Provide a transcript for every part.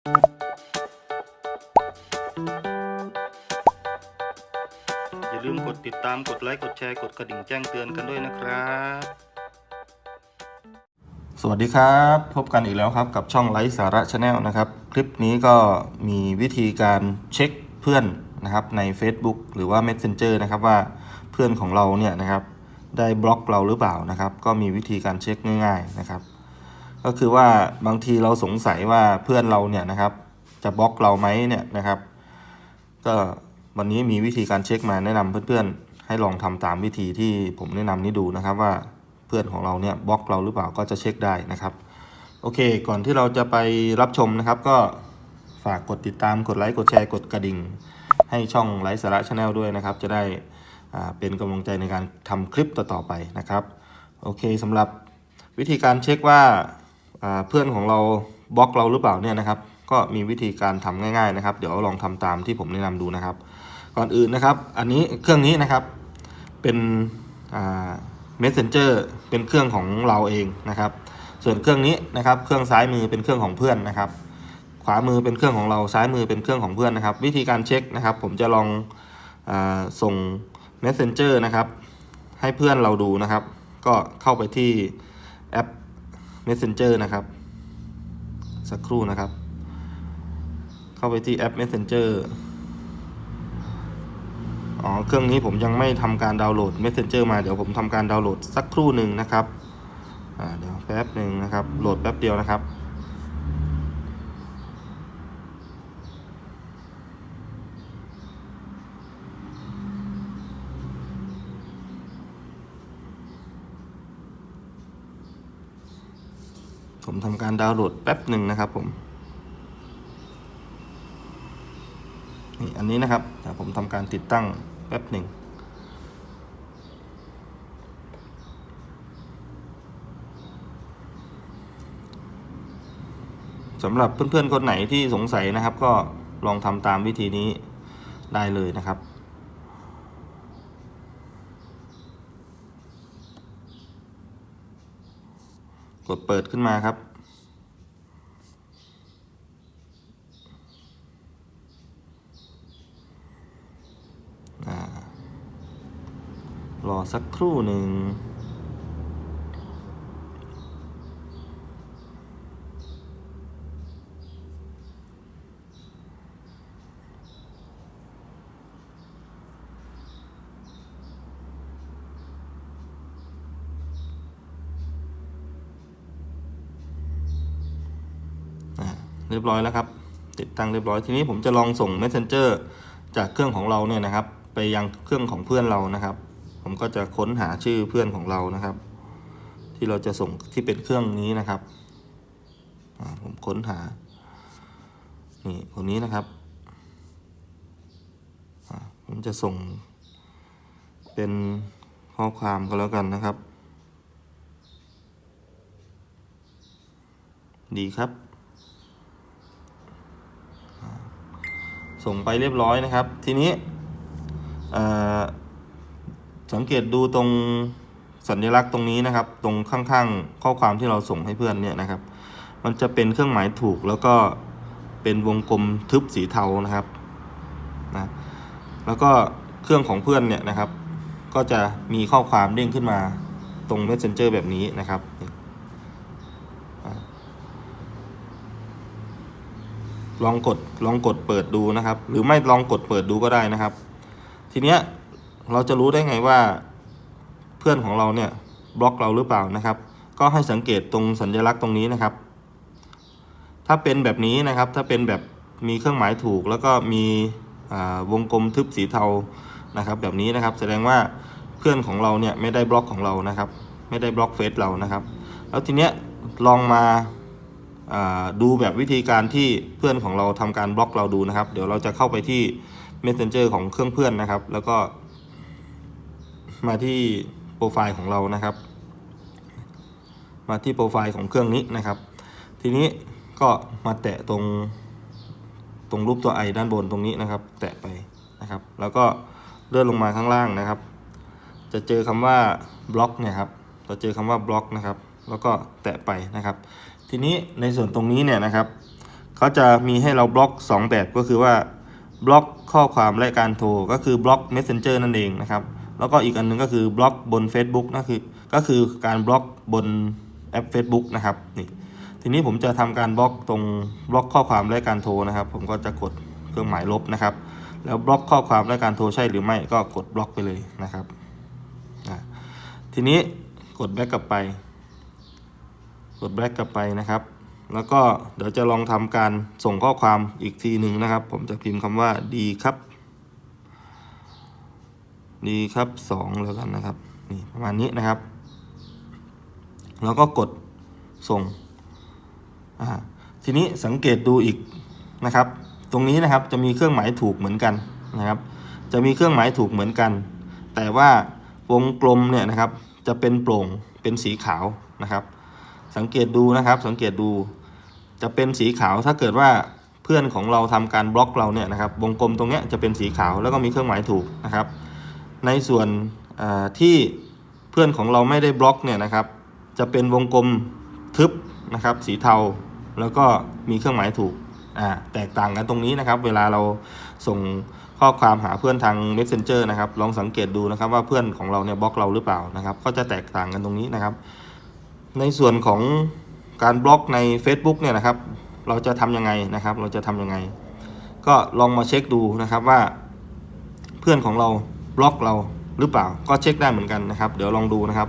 อย่าลืมกดติดตามกดไลค์กดแชร์กดกระดิ่งแจ้งเตือนกันด้วยนะครับ สวัสดีครับ พบกันอีกแล้วครับกับช่องไลฟ์สาระชาแนลนะครับ คลิปนี้ก็มีวิธีการเช็คเพื่อนนะครับใน Facebook หรือว่า Messenger นะครับว่าเพื่อนของเราเนี่ยนะครับได้บล็อกเราหรือเปล่านะครับ ก็มีวิธีการเช็คง่าย ๆนะครับ ก็คือว่าบางทีเราสงสัยว่าเพื่อนเราเนี่ยนะครับ จะบล็อกเราไหมเนี่ยนะครับ ก็วันนี้มีวิธีการเช็คมาแนะนำเพื่อนๆ ให้ลองทำตามวิธีที่ผมแนะนำนี้ดูนะครับว่าเพื่อนของเราเนี่ยบล็อกเราหรือเปล่าก็จะเช็คได้นะครับ โอเค ก่อนที่เราจะไปรับชมนะครับ ก็ฝากกดติดตามกดไลค์กดแชร์กดกระดิ่ง ให้ช่องไลฟ์สาระชาแนลด้วยนะครับ จะได้เป็นกำลังใจในการทำคลิปต่อๆไปนะครับ โอเคสำหรับวิธีการเช็คว่า เพื่อนของเราบล็อกเราหรือเปล่าเนี่ยนะครับ ก็มีวิธีการทำง่าย ๆนะครับ เดี๋ยวลองทำตามที่ผมแนะนำดูนะครับ ก่อนอื่นนะครับ อันนี้เครื่องนี้นะครับเป็น messenger เป็นเครื่องของเราเองนะครับ ส่วนเครื่องนี้นะครับ เครื่องซ้ายมือเป็นเครื่องของเพื่อนนะครับ ขวามือเป็นเครื่องของเราซ้ายมือเป็นเครื่องของเพื่อนนะครับ วิธีการเช็คนะครับ ผมจะลองอส่ง messenger นะครับ ให้เพื่อนเราดูนะครับ ก็เข้าไปที่แอป messenger นะครับ สักครู่นะครับ เข้าไปที่แอป messenger อ๋อ เครื่องนี้ผมยังไม่ทำการดาวน์โหลด messenger มา เดี๋ยวผมทำการดาวน์โหลดสักครู่หนึ่งนะครับ อ่า เดี๋ยวแป๊บหนึ่งนะครับ โหลดแป๊บเดียวนะครับ ผมทำการดาวน์โหลดแป๊บหนึ่งนะครับผมนี่อันนี้นะครับเดี๋ยวผมทำการติดตั้งแป๊บหนึ่งสำหรับเพื่อนๆคนไหนที่สงสัยนะครับ ก็ลองทำตามวิธีนี้ได้เลยนะครับ ก ดเปิดขึ้นมาครับ รอสักครู่หนึ่ง รียบร้อยแล้วครับ ติดตั้งเรียบร้อยทีนี้ผมจะลองส่ง Messenger จากเครื่องของเราเนี่ยนะครับ ไปยังเครื่องของเพื่อนเรานะครับ ผมก็จะค้นหาชื่อเพื่อนของเรานะครับ ที่เราจะส่งที่เป็นเครื่องนี้นะครับผมค้นหานี่คนนี้นะครับผมจะส่ง เป็นข้อความก็แล้วกันนะครับ ดีครับ ส่งไปเรียบร้อยนะครับ ทีนี้สังเกตดูตรงสัญลักษณ์ตรงนี้นะครับ ตรงข้างๆ ข้อความที่เราส่งให้เพื่อนเนี่ยนะครับ มันจะเป็นเครื่องหมายถูกแล้วก็เป็นวงกลมทึบสีเทานะครับนะแล้วก็เครื่องของเพื่อนเนี่ยนะครับ ก็จะมีข้อความเด้งขึ้นมาตรง Messenger แบบนี้นะครับอ่า ลองกดลองกดเปิดดูนะครับ หรือไม่ลองกดเปิดดูก็ได้นะครับ ทีเนี้ยเราจะรู้ได้ไงว่า เพื่อนของเราเนี่ยบล็อกเราหรือเปล่านะครับ ก็ให้สังเกตตรงสัญลักษณ์ตรงนี้นะครับ ถ้าเป็นแบบนี้นะครับ ถ้าเป็นแบบมีเครื่องหมายถูก แล้วก็มีวงกลมทึบสีเทานะครับ แบบนี้นะครับแสดงว่าเพื่อนของเราเนี่ยไม่ได้บล็อกของเรานะครับ ไม่ได้บล็อกเฟซเรานะครับ แล้วทีเนี้ยลองมา ดูแบบวิธีการที่เพื่อนของเราทำการบล็อกเราดูนะครับ เดี๋ยวเราจะเข้าไปที่ Messenger ของเครื่องเพื่อนนะครับ แล้วก็ มาที่โปรไฟล์ของเรานะครับ มาที่โปรไฟล์ของเครื่องนี้นะครับ ทีนี้ก็มาแตะตรงตรงรูปตัวไอด้านบนตรงนี้นะครับ แตะไปนะครับ แล้วก็เลื่อนลงมาข้างล่างนะครับ จะเจอคำว่าบล็อกเนี่ยครับจะเจอคำว่าบล็อกนะครับ แล้วก็แตะไปนะครับ ทีนี้ในส่วนตรงนี้เนี่ยนะครับเขาจะมีให้เราบล็อก 2 แบบก็คือว่าบล็อกข้อความและการโทรก็คือบล็อก Messenger นั่นเองนะครับแล้วก็อีกอันหนึงก็คือบล็อกบน Facebook นั่นคือก็คือการบล็อกบนแอป Facebook นะครับนี่ทีนี้ผมจะทำการบล็อกตรงบล็อกข้อความและการโทรนะครับ ผมก็จะกดเครื่องหมายลบนะครับ แล้วบล็อกข้อความและการโทรใช่หรือไม่ก็กดบล็อกไปเลยนะครับทีนี้กดแบ็กกลับไป กดแบ็กกลับไปนะครับ แล้วก็เดี๋ยวจะลองทำการส่งข้อความอีกทีหนึ่งนะครับ ผมจะพิมพ์คำว่าดีครับ ดีครับสองแล้วกันนะครับนี่ประมาณนี้นะครับ แล้วก็กดส่งอ่าทีนี้สังเกตดูอีกนะครับ ตรงนี้นะครับจะมีเครื่องหมายถูกเหมือนกันนะครับ จะมีเครื่องหมายถูกเหมือนกัน แต่ว่าวงกลมเนี่ยนะครับ จะเป็นโปร่งเป็นสีขาวนะครับ สังเกตดูนะครับ สังเกตดูจะเป็นสีขาวถ้าเกิดว่าเพื่อนของเราทำการบล็อกเราเนี่ยนะครับวงกลมตรงเนี้ยจะเป็นสีขาวแล้วก็มีเครื่องหมายถูกนะครับ ในส่วนที่เพื่อนของเราไม่ได้บล็อกเนี่ยนะครับ จะเป็นวงกลมทึบนะครับ สีเทาแล้วก็มีเครื่องหมายถูกอ่าแตกต่างกันตรงนี้นะครับ เวลาเราส่งข้อความหาเพื่อนทาง Messenger นะครับ ลองสังเกตดูนะครับว่าเพื่อนของเราเนี่ยบล็อกเราหรือเปล่านะครับ ก็จะแตกต่างกันตรงนี้นะครับ ในส่วนของการบล็อกใน Facebook เนี่ยนะครับ เราจะทำยังไงนะครับ เราจะทำยังไง ก็ลองมาเช็คดูนะครับว่า เพื่อนของเราบล็อกเราหรือเปล่าก็เช็คได้เหมือนกันนะครับ เดี๋ยวลองดูนะครับ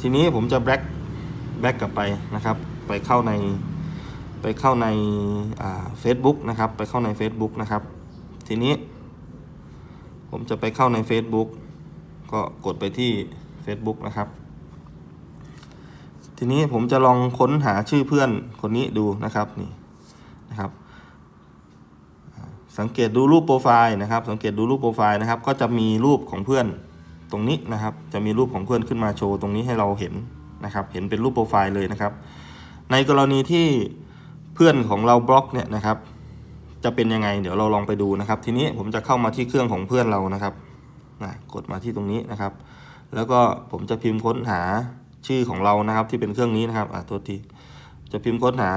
ทีนี้ผมจะแบ็กแบ็กกลับไปนะครับ ไปเข้าในไปเข้าในอ่า Facebook นะครับ ไปเข้าใน Facebook นะครับ ทีนี้ ผมจะไปเข้าใน Facebook ก็กดไปที่ Facebook นะครับ ทีนี้ผมจะลองค้นหาชื่อเพื่อนคนนี้ดูนะครับนี่นะครับ สังเกตดูรูปโปรไฟล์นะครับ สังเกตดูรูปโปรไฟล์นะครับ ก็จะมีรูปของเพื่อนตรงนี้นะครับ จะมีรูปของเพื่อนขึ้นมาโชว์ตรงนี้ให้เราเห็นนะครับ เห็นเป็นรูปโปรไฟล์เลยนะครับ ในกรณีที่เพื่อนของเราบล็อกเนี่ยนะครับ จะเป็นยังไง เดี๋ยวเราลองไปดูนะครับ ทีนี้ผมจะเข้ามาที่เครื่องของเพื่อนเรานะครับนะกดมาที่ตรงนี้นะครับ แล้วก็ผมจะพิมพ์ค้นหา ชื่อของเรานะครับที่เป็นเครื่องนี้นะครับอะตัวทีจะพิมพ์ค้นหา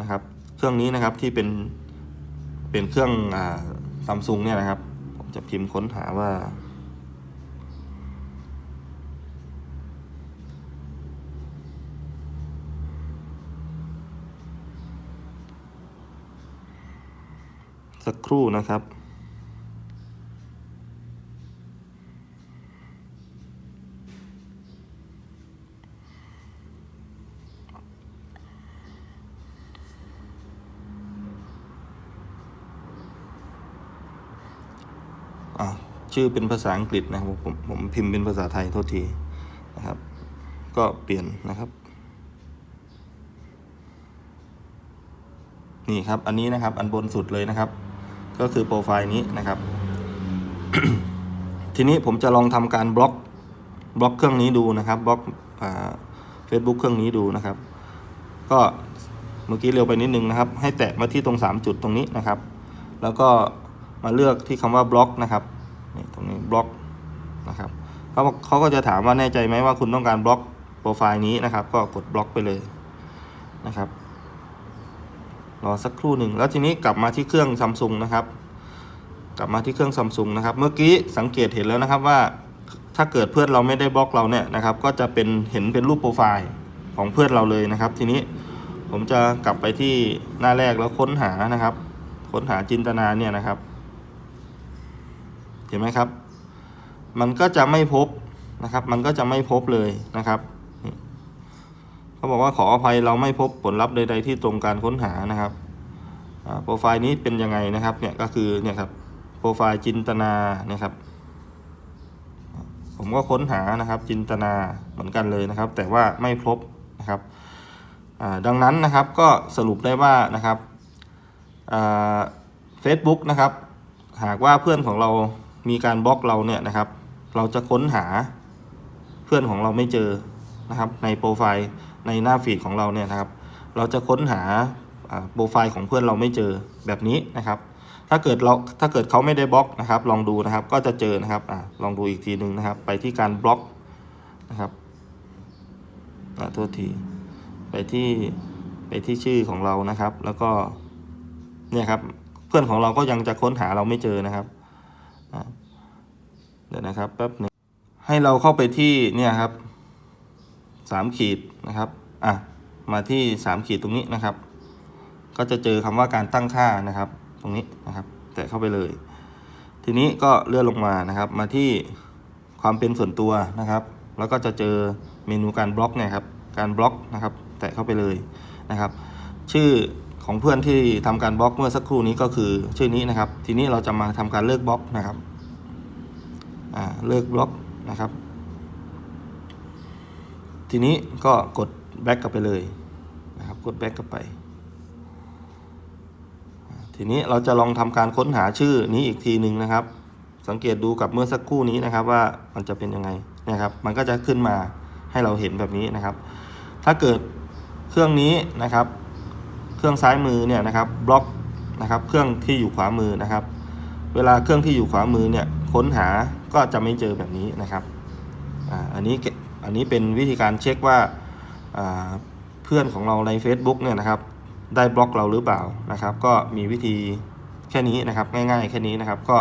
นะครับ เครื่องนี้นะครับที่เป็นเป็นเครื่องอ่าซัมซุงเนี่ยนะครับ ผมจะพิมพ์ค้นหาว่าสักครู่นะครับ อ่า ชื่อเป็นภาษาอังกฤษนะครับผมผมพิมพ์เป็นภาษาไทยโทษทีนะครับ ก็เปลี่ยนนะครับ นี่ครับอันนี้นะครับ อันบนสุดเลยนะครับ ก็คือโปรไฟล์นี้นะครับ ทีนี้ผมจะลองทำการบล็อกบล็อกเครื่องนี้ดูนะครับบล็อกเฟซบุ๊กเครื่องนี้ดูนะครับ ก็เมื่อกี้เร็วไปนิดนึงนะครับ ให้แตะมาที่ตรง 3 จุดตรงนี้นะครับ แล้วก็มาเลือกที่คำว่าบล็อกนะครับ นี่ตรงนี้บล็อกนะครับเขาเขาก็จะถามว่าแน่ใจไหมว่าคุณต้องการบล็อกโปรไฟล์นี้นะครับ ก็กดบล็อกไปเลยนะครับรอสักครู่หนึ่งแล้วทีนี้กลับมาที่เครื่องซัมซุงนะครับ กลับมาที่เครื่องซัมซุงนะครับ เมื่อกี้สังเกตเห็นแล้วนะครับว่าถ้าเกิดเพื่อนเราไม่ได้บล็อกเราเนี่ยนะครับ ก็จะเป็นเห็นเป็นรูปโปรไฟล์ของเพื่อนเราเลยนะครับ ทีนี้ผมจะกลับไปที่หน้าแรกแล้วค้นหานะครับ ค้นหาจินตนาเนี่ยนะครับ เห็นไหมครับ มันก็จะไม่พบนะครับ มันก็จะไม่พบเลยนะครับเขาบอกว่าขออภัยเราไม่พบผลลัพธ์ใด ๆ ที่ตรงการค้นหานะครับโปรไฟล์นี้เป็นยังไงนะครับเนี่ยก็คือเนี่ยครับโปรไฟล์จินตนานี่ยครับ ผมก็ค้นหานะครับจินตนาเหมือนกันเลยนะครับ แต่ว่าไม่พบนะครับดังนั้นนะครับก็สรุปได้ว่านะครับเฟซบุ๊กนะครับ หากว่าเพื่อนของเรา มีการบล็อกเราเนี่ยนะครับ เราจะค้นหาเพื่อนของเราไม่เจอนะครับ ในโปรไฟล์ในหน้าฟีดของเราเนี่ยนะครับ เราจะค้นหาโปรไฟล์ของเพื่อนเราไม่เจอแบบนี้นะครับ ถ้าเกิดเราถ้าเกิดเขาไม่ได้บล็อกนะครับ ลองดูนะครับก็จะเจอนะครับอลองดูอีกทีหนึ่งนะครับ ไปที่การบล็อกนะครับโทษทีไปที่ไปที่ชื่อของเรานะครับ แล้วก็เนี่ยครับเพื่อนของเราก็ยังจะค้นหาเราไม่เจอนะครับ เดี๋ยวนะครับแป๊บหนึงให้เราเข้าไปที่เนี่ยครับสามขีดนะครับอะมาที่สามขีดตรงนี้นะครับ ก็จะเจอคำว่าการตั้งค่านะครับ ตรงนี้นะครับ แตะเข้าไปเลย ทีนี้ก็เลื่อนลงมานะครับ มาที่ความเป็นส่วนตัวนะครับ แล้วก็จะเจอเมนูการบล็อกเนี่ยครับการบล็อกนะครับ แตะเข้าไปเลยนะครับ ชื่อ ของเพื่อนที่ทำการบล็อกเมื่อสักครู่นี้ก็คือชื่อนี้นะครับ ทีนี้เราจะมาทำการเลิกบล็อกนะครับเลิกบล็อกนะครับ ทีนี้ก็กดแบ็กกลับไปเลยนะครับกดแบ็กกลับไป ทีนี้เราจะลองทำการค้นหาชื่อนี้อีกทีหนึ่งนะครับ สังเกตดูกับเมื่อสักครู่นี้นะครับว่ามันจะเป็นยังไงนะครับ มันก็จะขึ้นมาให้เราเห็นแบบนี้นะครับ ถ้าเกิดเครื่องนี้นะครับ เครื่องซ้ายมือเนี่ยนะครับบล็อกนะครับเครื่องที่อยู่ขวามือนะครับ เวลาเครื่องที่อยู่ขวามือเนี่ยค้นหาก็จะไม่เจอแบบนี้นะครับอ่าอันนี้อันนี้เป็นวิธีการเช็คว่าเพื่อนของเราใน Facebook เนี่ยนะครับ ได้บล็อกเราหรือเปล่านะครับ ก็มีวิธีแค่นี้นะครับ ง่ายๆ แค่นี้นะครับ ก็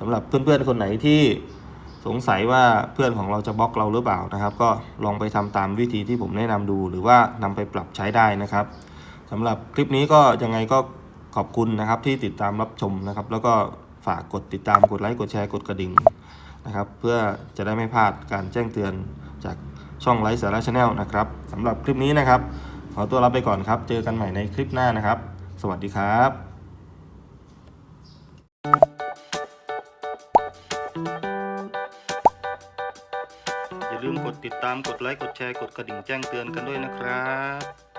สำหรับเพื่อนๆคนไหนที่สงสัยว่าเพื่อนของเราจะบล็อกเราหรือเปล่านะครับ ก็ลองไปทำตามวิธีที่ผมแนะนำดู หรือว่านำไปปรับใช้ได้นะครับ สำหรับคลิปนี้ก็ยังไงก็ขอบคุณนะครับที่ติดตามรับชมนะครับ แล้วก็ฝากกดติดตามกดไลค์กดแชร์กดกระดิ่งนะครับ เพื่อจะได้ไม่พลาดการแจ้งเตือนจากช่องไลฟ์สาระชาแนลนะครับสำหรับคลิปนี้นะครับ ขอตัวลาไปก่อนครับ เจอกันใหม่ในคลิปหน้านะครับ สวัสดีครับอย่าลืมกดติดตาม กดไลค์ กดแชร์ กดกระดิ่งแจ้งเตือนกันด้วยนะครับ